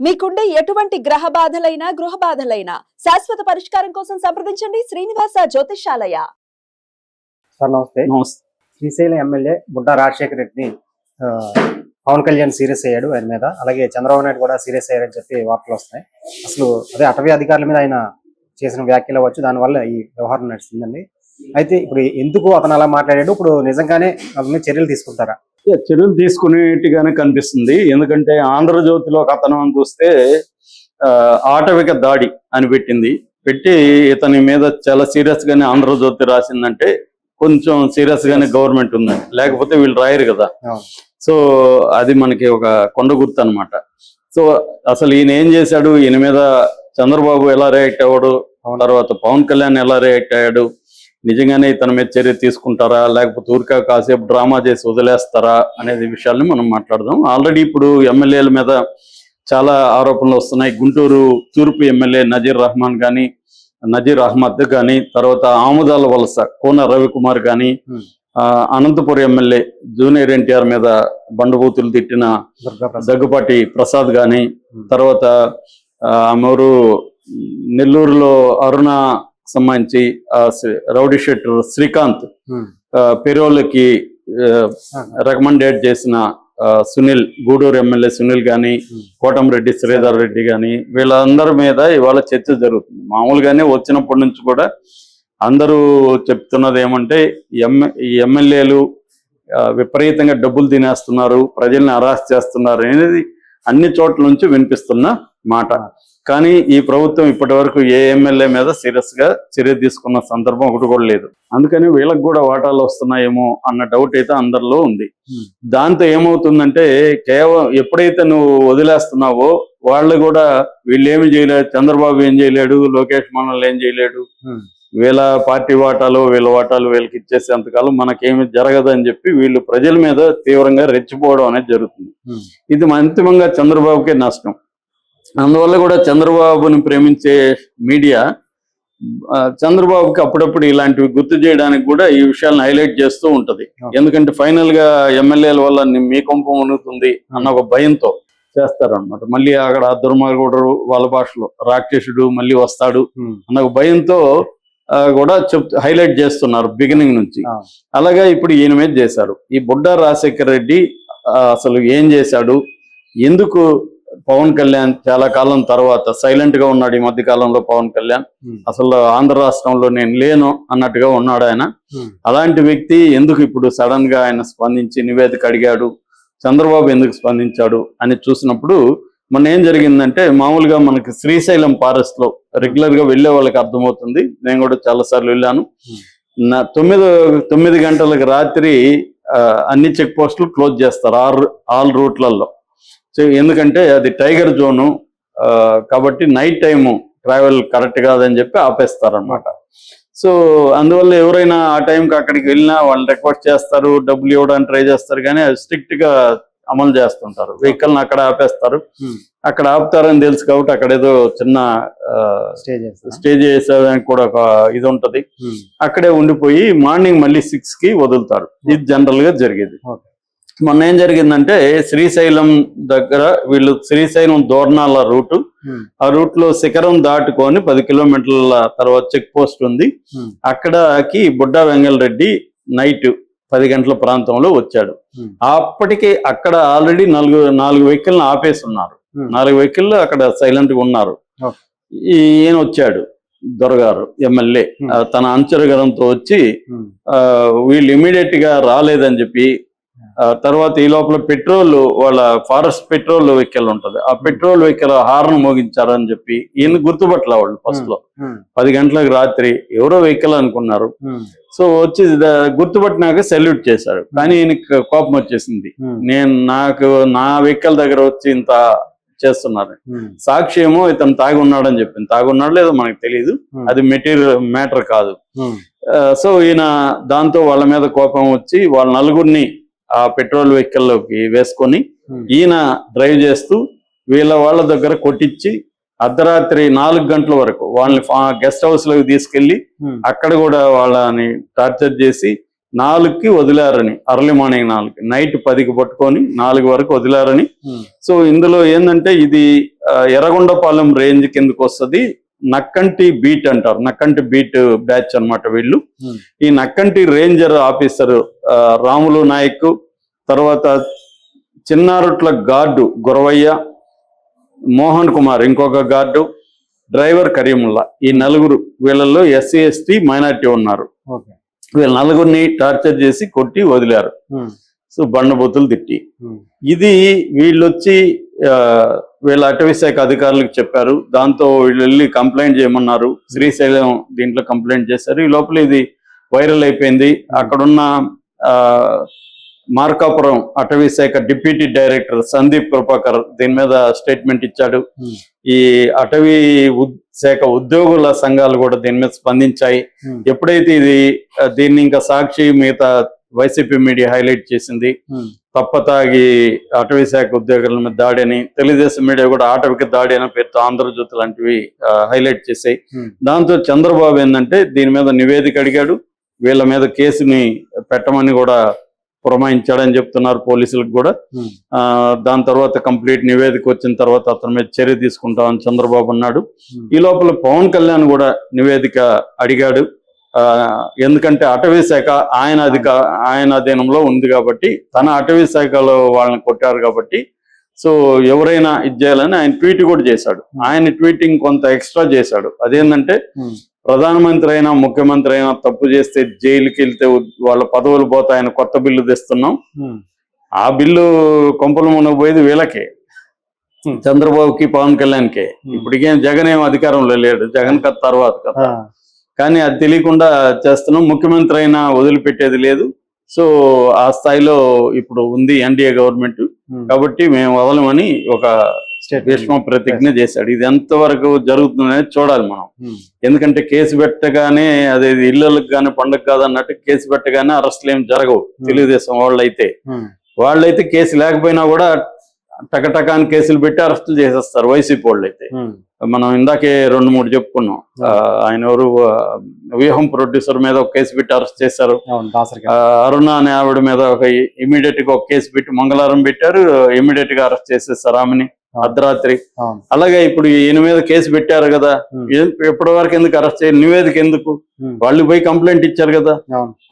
మీకుండే ఎటువంటి గ్రహ బాధలైనా గృహ బాధలైనా శాశ్వత పరిష్కారం కోసం సంప్రదించండి శ్రీనివాస జ్యోతిషాలయ సార్ నమస్తే. శ్రీశైలం ఎమ్మెల్యే బుడ్డా రాజశేఖర రెడ్డిని ఆ, పవన్ కళ్యాణ్ సీరియస్ అయ్యాడు ఆయన మీద. అలాగే చంద్రబాబు నాయుడు కూడా సీరియస్ అయ్యారని చెప్పి వార్తలు వస్తున్నాయి. అసలు అదే అటవీ అధికారుల మీద ఆయన చేసిన వ్యాఖ్యలు అవ్వచ్చు దానివల్ల ఈ వ్యవహారం నడుస్తుందండి. అయితే ఇప్పుడు ఎందుకు అతను అలా మాట్లాడాడు? ఇప్పుడు నిజంగానే అతని చర్యలు తీసుకుంటారా? చర్యలు తీసుకునేట్టుగానే కనిపిస్తుంది. ఎందుకంటే ఆంధ్రజ్యోతిలో కథనం చూస్తే ఆ, ఆటవిక దాడి అని పెట్టింది. పెట్టి ఇతని మీద చాలా సీరియస్ గానే ఆంధ్రజ్యోతి రాసిందంటే కొంచెం సీరియస్ గానే గవర్నమెంట్ ఉందని లేకపోతే వీళ్ళు రాయరు కదా. సో అది మనకి ఒక కొండ గుర్తు అనమాట సో అసలు ఈయన ఏం చేశాడు? ఈయన మీద చంద్రబాబు ఎలా రియాక్ట్ అవ్వడు. తర్వాత పవన్ కళ్యాణ్ ఎలా రియాక్ట్ అయ్యాడు? నిజంగానే ఇతని మీద చర్య తీసుకుంటారా? లేకపోతే ఊరికా కాసేపు డ్రామా చేసి వదిలేస్తారా? అనేది విషయాల్ని మనం మాట్లాడదాం. ఆల్రెడీ ఇప్పుడు ఎమ్మెల్యేల మీద చాలా ఆరోపణలు వస్తున్నాయి. గుంటూరు తూర్పు ఎమ్మెల్యే నజీర్ రహమాన్ కానీ నజీర్ అహ్మద్ కానీ తర్వాత ఆముదాల వలస కోన రవికుమార్ కానీ అనంతపురం ఎమ్మెల్యే జూనియర్ ఎన్టీఆర్ మీద బండబూతులు తిట్టిన దగ్గుపాటి ప్రసాద్ గాని Hmm. తర్వాత ఆ, ఆమెవరు నెల్లూరులో అరుణ సంబంధించి రౌడీ షెట్టర్ శ్రీకాంత్. ఆ, పెరోల్కి రికమెండేట్ చేసిన ఆ, సునీల్ గూడూరు ఎమ్మెల్యే సునీల్ గాని Hmm. కోటంరెడ్డి శ్రీధర్ రెడ్డి గాని వీళ్ళందరి మీద ఇవాళ చర్చ జరుగుతుంది మామూలుగానే వచ్చినప్పటి నుంచి కూడా అందరూ చెప్తున్నది ఏమంటే ఎమ్మెల్యేలు విపరీతంగా డబ్బులు తినేస్తున్నారు ప్రజల్ని అరాస్ చేస్తున్నారు అనేది అన్ని చోట్ల నుంచి వినిపిస్తున్న మాట కానీ ఈ ప్రభుత్వం ఇప్పటి వరకు ఏ ఎమ్మెల్యే మీద సీరియస్గా చర్య తీసుకున్న సందర్భం ఒకటి కూడా లేదు అందుకని వీళ్ళకి కూడా వాటాలు వస్తున్నాయేమో అన్న డౌట్ అయితే అందరిలో ఉంది Hmm. దాంతో ఏమవుతుందంటే కేవలం ఎప్పుడైతే నువ్వు వదిలేస్తున్నావో వాళ్ళు కూడా వీళ్ళు ఏమి చేయలేడు చంద్రబాబు ఏం చేయలేడు లోకేష్ మనల్ని ఏం చేయలేడు ఉమ్. వీళ్ళ పార్టీ వాటాలు వీళ్ళ వాటాలు వీళ్ళకి ఇచ్చేసేంతకాలం మనకేమి జరగదు అని చెప్పి వీళ్ళు ప్రజల మీద తీవ్రంగా రెచ్చిపోవడం అనేది జరుగుతుంది. ఇది అంతిమంగా చంద్రబాబుకే నష్టం అందువల్ల కూడా చంద్రబాబుని ప్రేమించే మీడియా చంద్రబాబుకి అప్పుడప్పుడు ఇలాంటివి గుర్తు చేయడానికి కూడా ఈ విషయాలను హైలైట్ చేస్తూ ఉంటది. ఎందుకంటే ఫైనల్గా ఎమ్మెల్యేల వల్ల మీ కొంప మునుగుతుంది అన్న ఒక భయంతో చేస్తారన్నమాట మళ్ళీ అక్కడ దుర్మార్గుడు వాళ్ళ భాషలో రాక్షసుడు మళ్ళీ వస్తాడు. అన్న ఒక భయంతో కూడా చెప్ హైలైట్ చేస్తున్నారు బిగినింగ్ నుంచి. అలాగా ఇప్పుడు ఈయన మీద చేశారు. ఈ బుడ్డా రాజశేఖర రెడ్డి అసలు ఏం చేశాడు? ఎందుకు పవన్ కళ్యాణ్ చాలా కాలం తర్వాత సైలెంట్గా ఉన్నాడు ఈ మధ్య కాలంలో పవన్ కళ్యాణ్. అసలు ఆంధ్ర రాష్ట్రంలో నేను లేను అన్నట్టుగా ఉన్నాడు ఆయన. అలాంటి వ్యక్తి ఎందుకు ఇప్పుడు సడన్గా ఆయన స్పందించి నివేదిక అడిగాడు? చంద్రబాబు ఎందుకు స్పందించాడు? అని చూసినప్పుడు మొన్న ఏం జరిగిందంటే మామూలుగా మనకి శ్రీశైలం ఫారెస్ట్లో రెగ్యులర్గా వెళ్ళే వాళ్ళకి అర్థమవుతుంది. నేను కూడా చాలా సార్లు వెళ్ళాను. నా తొమ్మిది తొమ్మిది గంటలకు రాత్రి అన్ని చెక్ పోస్టులు క్లోజ్ చేస్తారు ఆల్ ఆల్ రూట్లలో. సో ఎందుకంటే అది టైగర్ జోను ఆ, కాబట్టి నైట్ టైము ట్రావెల్ కరెక్ట్ కాదని చెప్పి ఆపేస్తారనమాట సో అందువల్ల ఎవరైనా ఆ టైంకి అక్కడికి వెళ్ళినా వాళ్ళు రిక్వెస్ట్ చేస్తారు డబ్బులు ఇవ్వడానికి ట్రై చేస్తారు కానీ అది స్ట్రిక్ట్గా అమలు చేస్తుంటారు వెహికల్ అక్కడ ఆపేస్తారు Hmm. అక్కడ ఆపుతారని తెలుసు కాబట్టి అక్కడ ఏదో చిన్న స్టేజ్ చేసేదానికి కూడా ఒక ఇది ఉంటది ఉమ్. అక్కడే ఉండిపోయి మార్నింగ్ మళ్ళీ సిక్స్కి వదులుతారు ఇది జనరల్గా జరిగేది. మొన్న ఏం జరిగిందంటే శ్రీశైలం దగ్గర వీళ్ళు శ్రీశైలం దోర్నాల రూట్. ఆ రూట్లో శిఖరం దాటుకొని పది కిలోమీటర్ల తర్వాత చెక్ పోస్ట్ ఉంది. అక్కడకి బుడ్డా వెంగళ రెడ్డి నైట్ పది గంటల ప్రాంతంలో వచ్చాడు. అప్పటికి అక్కడ ఆల్రెడీ నాలుగు నాలుగు వెహికల్ ఆపేసి ఉన్నారు ఉమ్. నాలుగు వెహికల్ అక్కడ సైలెంట్గా ఉన్నారు ఈయన వచ్చాడు దొరగారు ఎమ్మెల్యే. తన అంచరగరంతో వచ్చి వీళ్ళు ఇమీడియట్గా రాలేదని చెప్పి తర్వాత ఈ లోపల పెట్రోల్ వాళ్ళ ఫారెస్ట్ పెట్రోల్ వెహికల్ ఉంటది. ఆ పెట్రోల్ వెహికల్ హార్న్ మోగించారని చెప్పి ఈయన గుర్తుపట్ల వాళ్ళు ఫస్ట్లో. పది గంటలకు రాత్రి ఎవరో వెహికల్ అనుకున్నారు. సో వచ్చి గుర్తుపట్టినాక సెల్యూట్ చేశారు. కానీ ఈయనకి కోపం వచ్చేసింది. నేను నాకు నా వెహికల్ దగ్గర వచ్చి ఇంత చేస్తున్నారు. సాక్షి ఏమో ఇతను తాగి ఉన్నాడని చెప్పింది. తాగి ఉన్నాడు లేదో మనకు తెలియదు. అది మెటీరియల్ మ్యాటర్ కాదు. సో ఈయన దాంతో వాళ్ళ మీద కోపం వచ్చి వాళ్ళ నలుగురిని ఆ పెట్రోల్ వెహికల్లోకి వేసుకొని ఉమ్. ఈయన డ్రైవ్ చేస్తూ వీళ్ళ వాళ్ళ దగ్గర కొట్టించి అర్ధరాత్రి నాలుగు గంటల వరకు వాళ్ళని గెస్ట్ హౌస్లోకి తీసుకెళ్ళి ఉమ్. అక్కడ కూడా వాళ్ళని టార్చర్ చేసి నాలుగుకి వదిలారని అర్లీ మార్నింగ్ నాలుగు నైట్ పదికి పట్టుకొని నాలుగు వరకు వదిలారని. ఉమ్, సో ఇందులో ఏంటంటే ఇది ఎర్రగొండపాలెం రేంజ్ కిందకు వస్తుంది. నక్కంటి బీట్ అంటారు. నక్కంటి బీట్ బ్యాచ్ అన్నమాట వీళ్ళు. ఈ నక్కంటి రేంజర్ ఆఫీసర్ రాములు నాయక్ తర్వాత చిన్నారుట్ల గార్డు గురవయ్య మోహన్ కుమార్ ఇంకొక గార్డు డ్రైవర్ కరీముల్లా. ఈ నలుగురు వీళ్ళల్లో ఎస్సీ ఎస్టీ మైనార్టీ ఉన్నారు. వీళ్ళ నలుగురిని టార్చర్ చేసి కొట్టి వదిలారు. సో బండబూతులు తిట్టి. ఇది వీళ్ళు వచ్చి ఆ, వీళ్ళ అటవీ శాఖ అధికారులకు చెప్పారు. దాంతో వీళ్ళు వెళ్ళి కంప్లైంట్ చేయమన్నారు. శ్రీశైలం దీంట్లో కంప్లైంట్ చేశారు. ఈ లోపల ఇది వైరల్ అయిపోయింది. అక్కడున్న మార్కాపురం అటవీ శాఖ డిప్యూటీ డైరెక్టర్ సందీప్ కృపాకర్ దీని మీద స్టేట్మెంట్ ఇచ్చాడు. ఉమ్, ఈ అటవీ శాఖ ఉద్యోగుల సంఘాలు కూడా దీని మీద స్పందించాయి. ఉమ్, ఎప్పుడైతే ఇది దీన్ని ఇంకా సాక్షి మిగతా వైసీపీ మీడియా హైలైట్ చేసింది ఉమ్, తప్పతాగి అటవీ శాఖ ఉద్యోగుల మీద దాడి అని తెలుగుదేశం మీడియా కూడా ఆటవిక దాడి అనే పేరుతో ఆంధ్రజ్యోతి లాంటివి హైలైట్ చేశాయి. దాంతో చంద్రబాబు ఏంటంటే దీని మీద నివేదిక అడిగాడు. వీళ్ళ మీద కేసుని పెట్టమని కూడా పురమాయించాడని చెప్తున్నారు పోలీసులకు కూడా. దాని తర్వాత కంప్లీట్ నివేదిక వచ్చిన తర్వాత అతని మీద చర్య తీసుకుంటామని చంద్రబాబు అన్నాడు. ఈ లోపల పవన్ కళ్యాణ్ కూడా నివేదిక అడిగాడు. ఆ, ఎందుకంటే అటవీ శాఖ ఆయన అధిక ఆయన అధీనంలో ఉంది కాబట్టి తన అటవీ శాఖలో వాళ్ళని కొట్టారు కాబట్టి సో ఎవరైనా ఇది చేయాలని ఆయన ట్వీట్ కూడా చేశాడు. ఆయన ట్వీటింగ్ కొంత ఎక్స్ట్రా చేశాడు. అదేంటంటే ప్రధానమంత్రి అయినా ముఖ్యమంత్రి అయినా తప్పు చేస్తే జైలుకి వెళ్తే వాళ్ళ పదవులు పోతాయని కొత్త బిల్లు తెస్తున్నాం. ఆ బిల్లు కొంపల మునగబోయేది వీళ్ళకే. చంద్రబాబుకి పవన్ కళ్యాణ్కే. ఇప్పటికేం జగన్ ఏం అధికారంలో లేడు. జగన్ కథ తర్వాత కథ. కానీ అది తెలియకుండా చేస్తున్నాం. ముఖ్యమంత్రి అయినా వదిలిపెట్టేది లేదు. సో ఆ స్థాయిలో ఇప్పుడు ఉంది ఎన్డీఏ గవర్నమెంట్. కాబట్టి మేము వదలమని ఒక. భీష్మ ప్రతిజ్ఞ చేశాడు. ఇది ఎంతవరకు జరుగుతుందనేది చూడాలి మనం. ఎందుకంటే కేసు పెట్టగానే అదే ఇళ్ళకి కానీ పండగ కాదన్నట్టు కేసు పెట్టగానే అరెస్టులు ఏం జరగవు తెలుగుదేశం వాళ్ళు అయితే ఉమ్, వాళ్ళైతే కేసు లేకపోయినా కూడా టకటకాని కేసులు పెట్టి అరెస్టులు చేసేస్తారు వైసీపీ వాళ్ళు అయితే మనం ఇందాకే రెండు మూడు చెప్పుకున్నాం. ఆయన ఎవరు? వ్యూహం ప్రొడ్యూసర్ మీద ఒక కేసు పెట్టి అరెస్ట్ చేశారు. అరుణ అనే ఆవిడ మీద ఒక ఇమీడియట్గా ఒక కేసు పెట్టి మంగళవారం పెట్టారు. ఇమీడియట్గా అరెస్ట్ చేసేస్తారు ఆమెని. అర్ధరాత్రి. అలాగే ఇప్పుడు ఈయన మీద కేసు పెట్టారు కదా. ఎప్పటి వరకు ఎందుకు అరెస్ట్ చేయాలి? నివేదిక ఎందుకు? వాళ్ళు పోయి కంప్లైంట్ ఇచ్చారు కదా.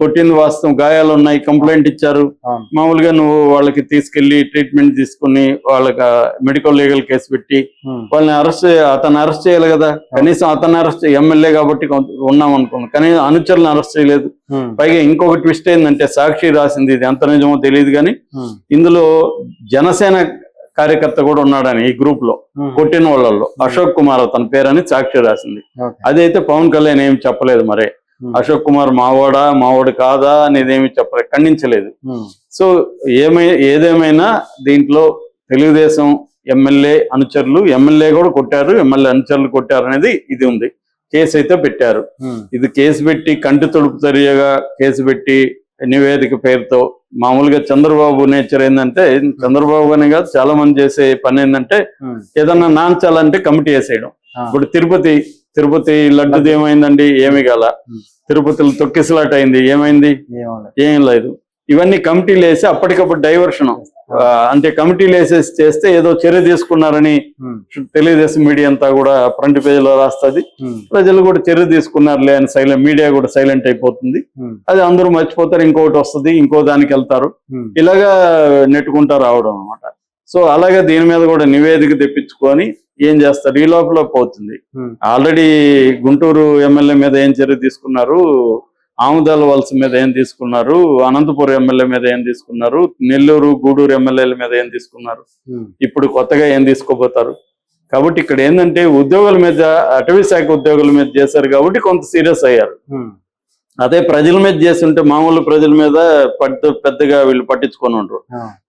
కొట్టింది వాస్తవం గాయాలు ఉన్నాయి కంప్లైంట్ ఇచ్చారు. మామూలుగా నువ్వు వాళ్ళకి తీసుకెళ్ళి ట్రీట్మెంట్ తీసుకుని వాళ్ళకి మెడికల్ లీగల్ కేసు పెట్టి వాళ్ళని అరెస్ట్ అతను అరెస్ట్ చేయాలి కదా. కనీసం అతను అరెస్ట్ ఎమ్మెల్యే కాబట్టి ఉన్నాం అనుకున్నాం కానీ అనుచరులను అరెస్ట్ చేయలేదు. పైగా ఇంకొక ట్విస్ట్ ఏంటంటే సాక్షి రాసింది ఇది. ఎంత నిజమో తెలియదు కానీ ఇందులో జనసేన కార్యకర్త కూడా ఉన్నాడని ఈ గ్రూప్లో ఉమ్, కొట్టిన వాళ్ళల్లో. అశోక్ కుమార్ అతని పేరని సాక్షి రాసింది. అదైతే పవన్ కళ్యాణ్ ఏమి చెప్పలేదు మరే. ఉమ్, అశోక్ కుమార్ మావాడా మావాడు కాదా అనేది ఏమి చెప్పలేదు ఖండించలేదు. సో ఏమై ఏదేమైనా దీంట్లో తెలుగుదేశం ఎమ్మెల్యే అనుచరులు ఎమ్మెల్యే కూడా కొట్టారు ఎమ్మెల్యే అనుచరులు కొట్టారు అనేది ఇది ఉంది. కేసు అయితే పెట్టారు. ఇది కేసు పెట్టి కంటి తొడుపు చర్యగా కేసు పెట్టి నివేదిక పేరుతో మామూలుగా చంద్రబాబు నేచర్ ఏంటంటే చంద్రబాబు అనే కాదు చాలా మంది చేసే పని ఏంటంటే ఏదన్నా నాంచాలంటే కమిటీ వేసేయడం. ఇప్పుడు తిరుపతి తిరుపతి లడ్డుది ఏమైందండి? ఏమి కాల. తిరుపతిలో తొక్కిసలాట అయింది. ఏమైంది. ఏం లేదు. ఇవన్నీ కమిటీలు వేసి అప్పటికప్పుడు డైవర్షన్ అంటే కమిటీలు వేసేసి చేస్తే ఏదో చర్య తీసుకున్నారని తెలుగుదేశం మీడియా అంతా కూడా ఫ్రంట్ పేజీలో రాస్తుంది. ప్రజలు కూడా చర్య తీసుకున్నారులే అని సైలెంట్ మీడియా కూడా సైలెంట్ అయిపోతుంది. అది అందరూ మర్చిపోతారు ఇంకొకటి వస్తుంది ఇంకో దానికి వెళ్తారు. ఇలాగా నెట్టుకుంటా రావడం అనమాట సో అలాగే దీని మీద కూడా నివేదిక తెప్పించుకొని ఏం చేస్తారు? ఈ లోపల పోతుంది. ఆల్రెడీ గుంటూరు ఎమ్మెల్యే మీద ఏం చర్య తీసుకున్నారు? ఆముదాల వలస మీద ఏం తీసుకున్నారు? అనంతపురం ఎమ్మెల్యే మీద ఏం తీసుకున్నారు? నెల్లూరు గూడూరు ఎమ్మెల్యేల మీద ఏం తీసుకున్నారు? ఉమ్, ఇప్పుడు కొత్తగా ఏం తీసుకోబోతారు? కాబట్టి ఇక్కడ ఏంటంటే ఉద్యోగుల మీద అటవీ శాఖ ఉద్యోగుల మీద చేశారు కాబట్టి కొంత సీరియస్ అయ్యారు. ఉమ్, అదే ప్రజల మీద చేస్తుంటే మామూలు ప్రజల మీద పట్టు పెద్దగా వీళ్ళు పట్టించుకొని ఉండరు ఆ,